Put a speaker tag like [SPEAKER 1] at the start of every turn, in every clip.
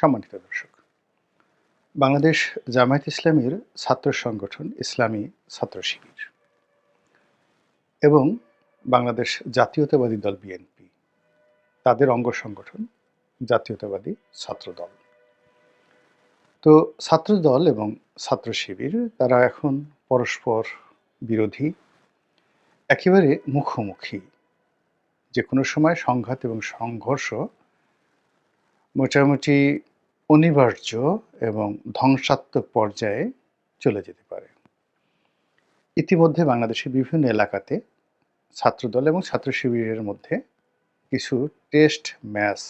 [SPEAKER 1] সম্মানিত দর্শক, বাংলাদেশ জামায়াত ইসলামীর ছাত্র সংগঠন ইসলামী ছাত্র শিবির এবং বাংলাদেশ জাতীয়তাবাদী দল বিএনপি তাদের অঙ্গ সংগঠন জাতীয়তাবাদী ছাত্র দল তো ছাত্র দল এবং ছাত্র শিবির, তারা এখন পরস্পর বিরোধী, একেবারে মুখোমুখি। যে কোনো সময় সংঘাত এবং সংঘর্ষ মোটামুটি অনিবার্য এবং ধ্বংসাত্মক পর্যায়ে চলে যেতে পারে। ইতিমধ্যে বাংলাদেশের বিভিন্ন এলাকাতে ছাত্রদল এবং ছাত্র শিবিরের মধ্যে কিছু টেস্ট ম্যাচ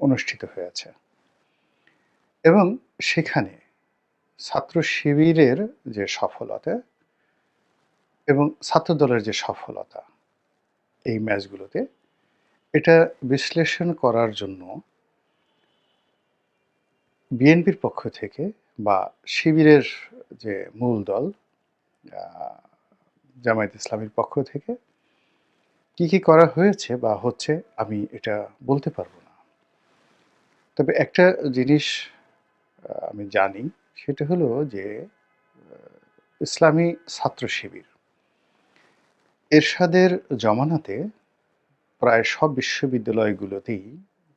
[SPEAKER 1] অনুষ্ঠিত হয়েছে এবং সেখানে ছাত্র শিবিরের যে সফলতা এবং ছাত্রদলের যে সফলতা এই ম্যাচগুলোতে এটা বিশ্লেষণ করার জন্য বিএনপির পক্ষ থেকে বা শিবিরের যে মূল দল জামায়াত ইসলামের পক্ষ থেকে কি কি করা হয়েছে বা হচ্ছে আমি এটা বলতে পারব না। তবে একটা জিনিস আমি জানি, সেটা হলো যে ইসলামী ছাত্র শিবির এরশাদের জমানাতে প্রায় সব বিশ্ববিদ্যালয়গুলোতেই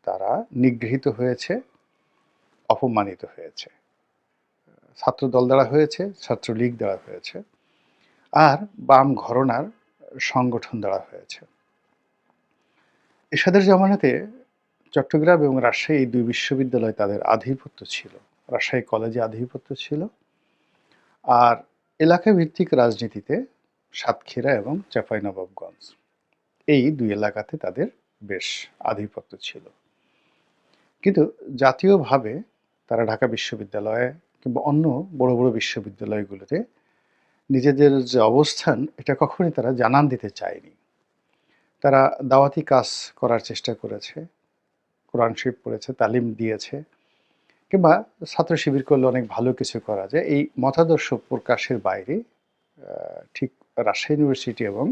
[SPEAKER 1] তারা নিগৃহীত হয়েছে। অপমানিত হয়েছে। ছাত্র দল দ্বারা হয়েছে, ছাত্রলীগ দ্বারা হয়েছে, আর বাম ঘরনার সংগঠন দ্বারা হয়েছে। এসাদের জমানাতে চট্টগ্রাম এবং রাজশাহী এই দুই বিশ্ববিদ্যালয় তাদের আধিপত্য ছিল। রাজশাহী কলেজে আধিপত্য ছিল। আর এলাকা ভিত্তিক রাজনীতিতে সাতক্ষীরা এবং চাঁপাইনবাবগঞ্জ, এই দুই এলাকাতে তাদের বেশ আধিপত্য ছিল। কিন্তু জাতীয়ভাবে তারা ঢাকা বিশ্ববিদ্যালয়ে কিংবা অন্য বড় বড় বিশ্ববিদ্যালয়গুলোতে নিজেদের যে অবস্থান, এটা কখনই তারা জানান দিতে চায়নি। তারা দাওয়াতি কাজ করার চেষ্টা করেছে, কোরআন শরীফ পড়েছে, তালিম দিয়েছে, কিংবা ছাত্র শিবির করলে অনেক ভালো কিছু করা যায়। এই মতাদর্শ প্রকাশের বাইরে ঠিক রাজশাহী ইউনিভার্সিটি এবং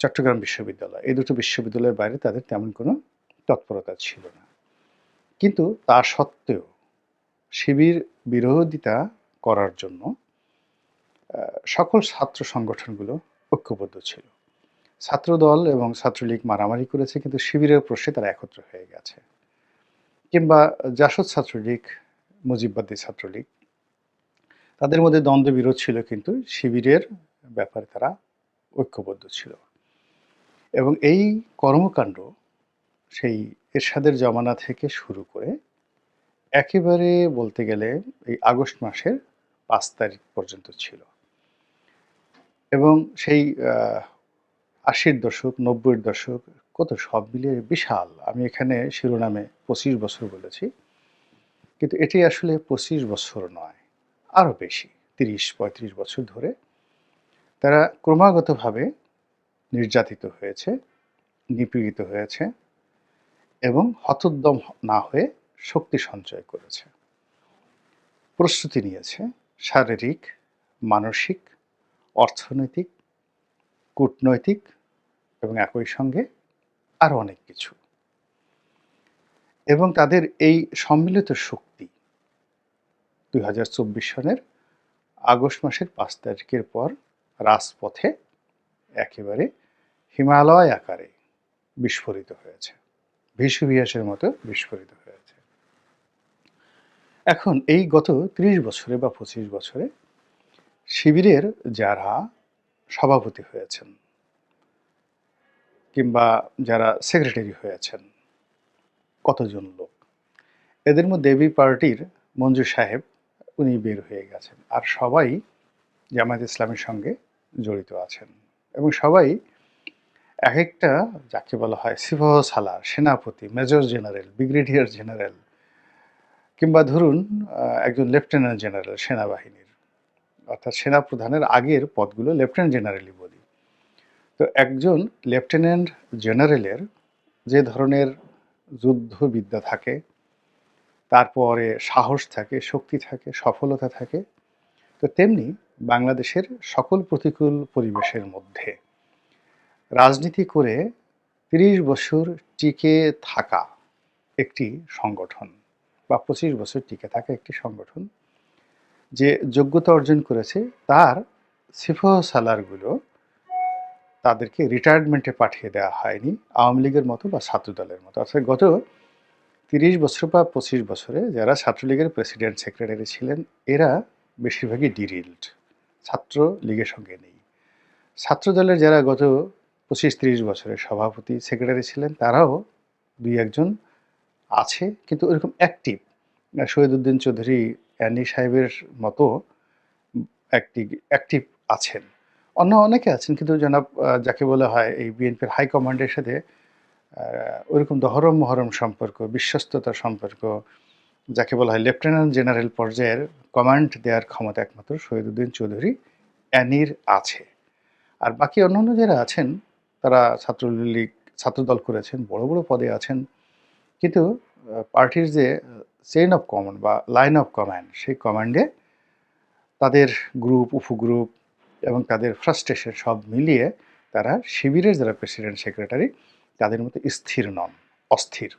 [SPEAKER 1] চট্টগ্রাম বিশ্ববিদ্যালয়, এই দুটো বিশ্ববিদ্যালয়ের বাইরে তাদের তেমন কোনো তৎপরতা ছিল না। কিন্তু তা সত্ত্বেও শিবির বিরোধিতা করার জন্য সকল ছাত্র সংগঠনগুলো ঐক্যবদ্ধ ছিল। ছাত্রদল এবং ছাত্রলীগ মারামারি করেছে, কিন্তু শিবিরের প্রশ্নে তারা একত্র হয়ে গেছে। কিংবা জাসদ ছাত্রলীগ, মুজিববাদী ছাত্রলীগ, তাদের মধ্যে দ্বন্দ্ব বিরোধ ছিল, কিন্তু শিবিরের ব্যাপারে তারা ঐক্যবদ্ধ ছিল। এবং এই কর্মকাণ্ড সেই এরশাদের জমানা থেকে শুরু করে একেবারে বলতে গেলে এই আগস্ট মাসের পাঁচ তারিখ পর্যন্ত ছিল। এবং সেই আশির দশক, নব্বইয়ের দশক কত সব মিলিয়ে বিশাল। আমি এখানে শিরোনামে পঁচিশ বছর বলেছি। কিন্তু এটি আসলে পঁচিশ বছর নয়, আরও বেশি, তিরিশ, পঁয়ত্রিশ বছর ধরে তারা ক্রমাগতভাবে নির্যাতিত হয়েছে, নিপীড়িত হয়েছে। এবং হতোদ্যম না হয়ে শক্তি সঞ্চয় করেছে। প্রস্তুতি নিয়েছে শারীরিক, মানসিক, অর্থনৈতিক, কূটনৈতিক এবং একই সঙ্গে আরও অনেক কিছু। এবং তাদের এই সম্মিলিত শক্তি দুই হাজার চব্বিশ সনের আগস্ট মাসের পাঁচ তারিখের পর রাজপথে একেবারে হিমালয় আকারে বিস্ফোরিত হয়েছে। ভিসুভিয়াসের মতো বিস্ফোরিত হয়েছে। এখন এই গত ত্রিশ বছরে বা পঁচিশ বছরে শিবিরের যারা সভাপতি হয়েছেন কিংবা যারা সেক্রেটারি হয়েছেন, কতজন লোক? এদের মধ্যে এবি পার্টির মঞ্জু সাহেব উনি বের হয়ে গেছেন। আর সবাই জামায়াত ইসলামের সঙ্গে জড়িত আছেন এবং সবাই এক একটা যাকে বলা হয় সিফহ সালার সেনাপতি, মেজর জেনারেল, ব্রিগেডিয়ার জেনারেল, কিংবা ধরুন একজন লেফটেন্যান্ট জেনারেল সেনাবাহিনীর। অর্থাৎ সেনাপ্রধানের আগের পদগুলো লেফটেন্যান্ট জেনারেলই বলি। তো একজন লেফটেন্যান্ট জেনারেলের যে ধরনের যুদ্ধবিদ্যা থাকে, তারপরে সাহস থাকে, শক্তি থাকে, সফলতা থাকে, তো তেমনি বাংলাদেশের সকল প্রতিকূল পরিবেশের মধ্যে রাজনীতি করে তিরিশ বছর টিকে থাকা একটি সংগঠন বা পঁচিশ বছর টিকে থাকা একটি সংগঠন যে যোগ্যতা অর্জন করেছে, তার সিফহ সালারগুলো তাদেরকে রিটায়ারমেন্টে পাঠিয়ে দেওয়া হয়নি, আওয়ামী লীগের মতো বা ছাত্রদলের মতো। অর্থাৎ গত তিরিশ বছর বা পঁচিশ বছরে যারা ছাত্রলীগের প্রেসিডেন্ট সেক্রেটারি ছিলেন, এরা বেশিরভাগই ডিরিল্ড ছাত্র লীগের সঙ্গে নেই। ছাত্রদলের যারা গত পঁচিশ তিরিশ বছরের সভাপতি সেক্রেটারি ছিলেন। তারাও দুই একজন আছে, কিন্তু ওরকম অ্যাক্টিভ শহীদুদ্দিন চৌধুরী অ্যানি সাহেবের মতো একটি অ্যাক্টিভ আছেন। অন্য অনেকে আছেন, কিন্তু জনাব যাকে বলা হয় এই বিএনপির হাইকমান্ডের সাথে ওইরকম দহরম মহরম সম্পর্ক, বিশ্বস্ততার সম্পর্ক, যাকে বলা হয় লেফটেন্যান্ট জেনারেল পর্যায়ের কমান্ড দেওয়ার ক্ষমতা একমাত্র শহীদুদ্দিন চৌধুরী অ্যানির আছে। আর বাকি অন্য যারা আছেন তারা ছাত্রলীগ, ছাত্রদল করেছেন, বড় বড় পদে আছেন। কিন্তু পার্টির যে চেইন অফ কমান্ড বা লাইন অফ কমান্ড সেই কমান্ডে তাদের গ্রুপ উপগ্রুপ এবং তাদের ফ্রাস্ট্রেশন সব মিলিয়ে তারা শিবিরের যারা প্রেসিডেন্ট সেক্রেটারি তাদের মতো স্থির নন, অস্থির।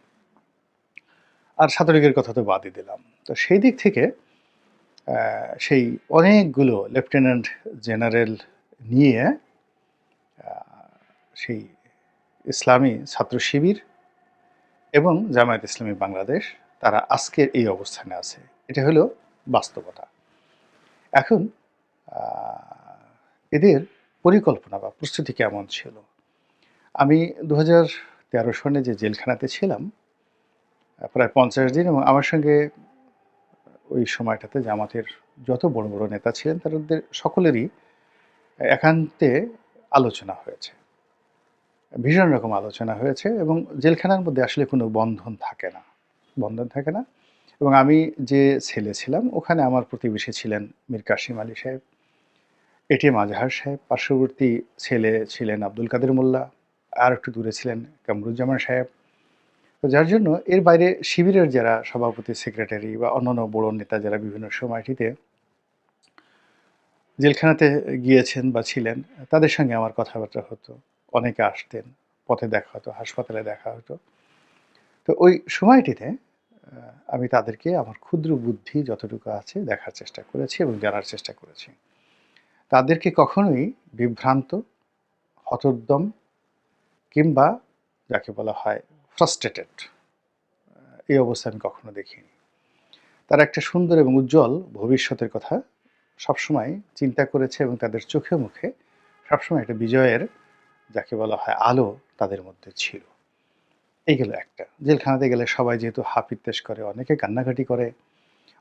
[SPEAKER 1] আর ছাত্রলীগের কথা তো বাদই দিলাম। তো সেই দিক থেকে সেই অনেকগুলো লেফটেন্যান্ট জেনারেল নিয়ে সেই ইসলামী ছাত্র শিবির এবং জামায়াত ইসলামী বাংলাদেশ, তারা আজকের এই অবস্থানে আছে। এটা হলো বাস্তবতা। এখন এদের পরিকল্পনা বা প্রস্তুতি কেমন ছিল? আমি দু তেরো সনে যে জেলখানাতে ছিলাম, প্রায় পঞ্চাশ দিন এবং আমার সঙ্গে ওই সময়টাতে জামাতের যত বড় বড় নেতা ছিলেন, তাদের সকলেরই একান্তে আলোচনা হয়েছে। ভীষণ রকম আলোচনা হয়েছে এবং জেলখানার মধ্যে আসলে কোনো বন্ধন থাকে না, বন্ধন থাকে না। এবং আমি যে ছেলে ছিলাম, ওখানে আমার প্রতিবেশী ছিলেন মীর কাশিম আলী সাহেব, এটিএম আজহার সাহেব, পার্শ্ববর্তী ছেলে ছিলেন আব্দুল কাদের মোল্লা, আর একটু দূরে ছিলেন কামরুজ্জামান সাহেব। তো যার জন্য এর বাইরে শিবিরের যারা সভাপতি, সেক্রেটারি বা অন্যান্য বড় নেতা যারা বিভিন্ন সময়টিতে জেলখানাতে গিয়েছেন বা ছিলেন, তাদের সঙ্গে আমার কথাবার্তা হতো। অনেকে আসতেন, পথে দেখা হতো, হাসপাতালে দেখা হতো। তো ওই সময়টিতে আমি তাদেরকে আমার ক্ষুদ্র বুদ্ধি যতটুকু আছে দেখার চেষ্টা করেছি এবং জানার চেষ্টা করেছি। তাদেরকে কখনোই বিভ্রান্ত, হতোদ্যম কিংবা যাকে বলা হয় ফ্রাস্ট্রেটেড এই অবস্থা আমি কখনো দেখিনি। তারা একটা সুন্দর এবং উজ্জ্বল ভবিষ্যতের কথা সবসময় চিন্তা করেছে এবং তাদের চোখে মুখে সবসময় একটা বিজয়ের যাকে বলা হয় আলো তাদের মধ্যে ছিল। এই গেল একটা। জেলখানাতে গেলে সবাই যেহেতু হাপিত্তেশ করে, অনেকে কান্নাকাটি করে,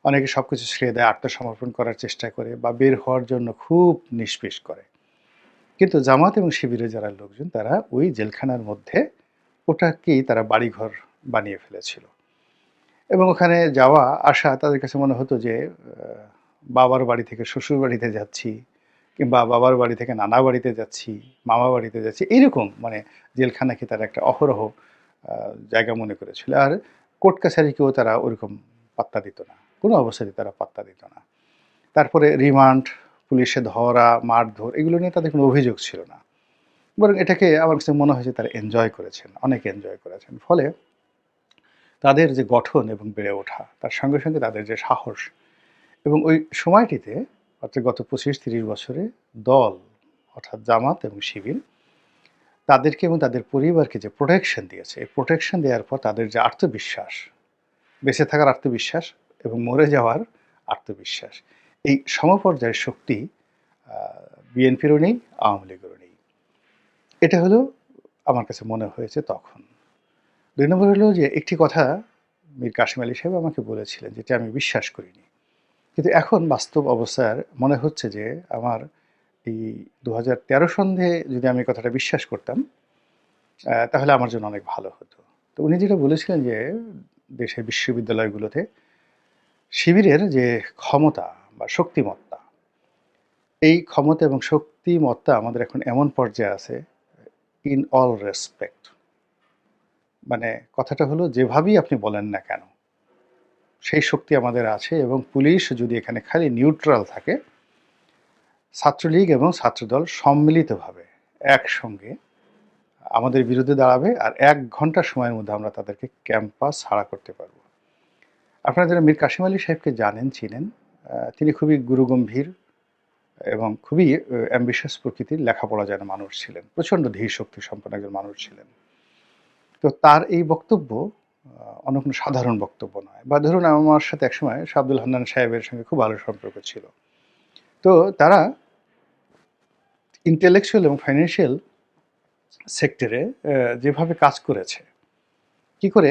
[SPEAKER 1] অনেকে সব কিছু ছেড়ে দেয়, আত্মসমর্পণ করার চেষ্টা করে বা বের হওয়ার জন্য খুব নিষ্পিস করে। কিন্তু জামাত এবং শিবিরে যারা লোকজন, তারা ওই জেলখানার মধ্যে ওটাকেই তারা বাড়িঘর বানিয়ে ফেলেছিল। এবং ওখানে যাওয়া, আসা তাদের কাছে মনে হতো যে বাবার বাড়ি থেকে শ্বশুর বাড়িতে যাচ্ছি কিংবা বাবার বাড়ি থেকে নানা বাড়িতে যাচ্ছি মামা বাড়িতে যাচ্ছি, এইরকম মানে জেলখানাকে তারা একটা অহরহ জায়গা মনে করেছিল। আর কোর্ট কাছারিকেও তারা ওরকম পাত্তা দিত না। কোনো অবস্থাতে তারা পাত্তা দিত না। তারপরে রিমান্ড পুলিশে ধরা, মারধর, এগুলো নিয়ে তাদের কোনো অভিযোগ ছিল না। বরং এটাকে আমার কাছে মনে হয়েছে তারা এনজয় করেছেন, অনেক এনজয় করেছেন। ফলে তাদের যে গঠন এবং বেড়ে ওঠা, তার সঙ্গে সঙ্গে তাদের যে সাহস এবং ওই সময়টিতে অর্থাৎ গত পঁচিশ, তিরিশ বছরে দল, অর্থাৎ জামাত এবং শিবির, তাদেরকে এবং তাদের পরিবারকে যে প্রোটেকশন দিয়েছে, এই প্রোটেকশন দেওয়ার পর তাদের যে আত্মবিশ্বাস, বেঁচে থাকার আত্মবিশ্বাস এবং মরে যাওয়ার আত্মবিশ্বাস, এই সমপর্যায়ের শক্তি বিএনপিরও নেই, আওয়ামী লীগেরও নেই। এটা হলো আমার কাছে মনে হয়েছে তখন। দুই নম্বর হলো যে একটি কথা মীর কাশিম আলী সাহেব আমাকে বলেছিলেন, যেটা আমি বিশ্বাস করিনি। কিন্তু এখন বাস্তব অবস্থার মনে হচ্ছে যে আমার এই দু তেরো সন্ধে যদি আমি কথাটা বিশ্বাস করতাম তাহলে আমার জন্য অনেক ভালো হতো। তো উনি যেটা বলেছিলেন যে দেশের বিশ্ববিদ্যালয়গুলোতে শিবিরের যে ক্ষমতা বা শক্তিমত্তা, এই ক্ষমতা এবং শক্তিমত্তা আমাদের এখন এমন পর্যায়ে আছে ইন অল রেসপেক্ট মানে কথাটা হলো, যেভাবেই আপনি বলেন না কেন সেই শক্তি আমাদের আছে এবং পুলিশ যদি এখানে খালি নিউট্রাল থাকে, ছাত্রলীগ এবং ছাত্রদল সম্মিলিতভাবে একসঙ্গে আমাদের বিরুদ্ধে দাঁড়াবে আর এক ঘণ্টা সময়ের মধ্যে আমরা তাদেরকে ক্যাম্পাস ছাড়া করতে পারব। আপনারা যারা মীর কাশিম আলী সাহেবকে জানেন, চিনেন তিনি খুবই গুরুগম্ভীর এবং খুবই অ্যাম্বিশাস প্রকৃতির লেখাপড়া যেন মানুষ ছিলেন, প্রচণ্ড ধীর শক্তি সম্পন্ন একজন মানুষ ছিলেন। তো তার এই বক্তব্য অন্য কোনো সাধারণ বক্তব্য নয়। বা ধরুন আমার সাথে একসময় শাব্দুল হান্নান সাহেবের সঙ্গে খুব ভালো সম্পর্ক ছিল। তো তারা ইন্টেলেকচুয়াল এবং ফাইন্যান্সিয়াল সেক্টরে যেভাবে কাজ করেছে, কি করে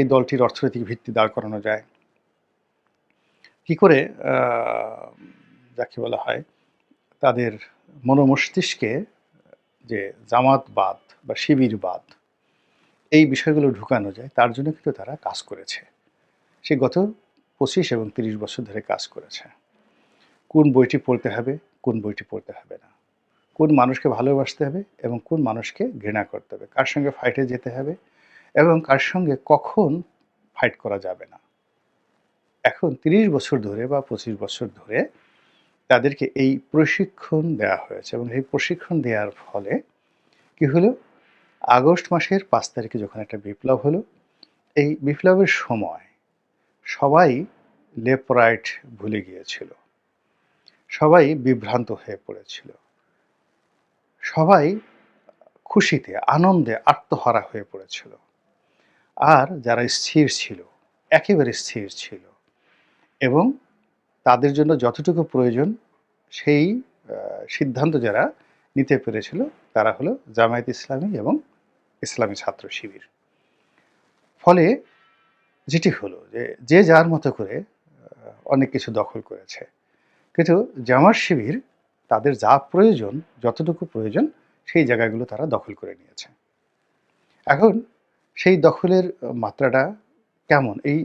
[SPEAKER 1] এই দলটির অর্থনৈতিক ভিত্তি দাঁড় করানো যায়, কি করে যাকে বলা হয়, তাদের মনোমস্তিষ্কে যে জামাতবাদ বা শিবিরবাদ এই বিষয়গুলো ঢুকানো যায়, তার জন্য কিন্তু তারা কাজ করেছে। সে গত পঁচিশ এবং তিরিশ বছর ধরে কাজ করেছে। কোন বইটি পড়তে হবে, কোন বইটি পড়তে হবে না। কোন মানুষকে ভালোবাসতে হবে এবং কোন মানুষকে ঘৃণা করতে হবে। কার সঙ্গে ফাইটে যেতে হবে এবং কার সঙ্গে কখন ফাইট করা যাবে না। এখন তিরিশ বছর ধরে বা পঁচিশ বছর ধরে তাদেরকে এই প্রশিক্ষণ দেওয়া হয়েছে এবং এই প্রশিক্ষণ দেওয়ার ফলে কি হলো? আগস্ট মাসের পাঁচ তারিখে যখন একটা বিপ্লব হলো, এই বিপ্লবের সময় সবাই লেফট রাইট ভুলে গিয়েছিল। সবাই বিভ্রান্ত হয়ে পড়েছিল। সবাই খুশিতে, আনন্দে আত্মহারা হয়ে পড়েছিল। আর যারা স্থির ছিল, একেবারে স্থির ছিল এবং তাদের জন্য যতটুকু প্রয়োজন, সেই সিদ্ধান্ত যারা নিতে পেরেছিল, তারা হলো জামায়াত ইসলামী এবং ইসলামী ছাত্র শিবির। ফলে যেটি হলো যে যে যার মতো করে অনেক কিছু দখল করেছে। কিন্তু জামার শিবির তাদের যা প্রয়োজন, যতটুকু প্রয়োজন, সেই জায়গাগুলো তারা দখল করে নিয়েছে। এখন সেই দখলের মাত্রাটা কেমন? এই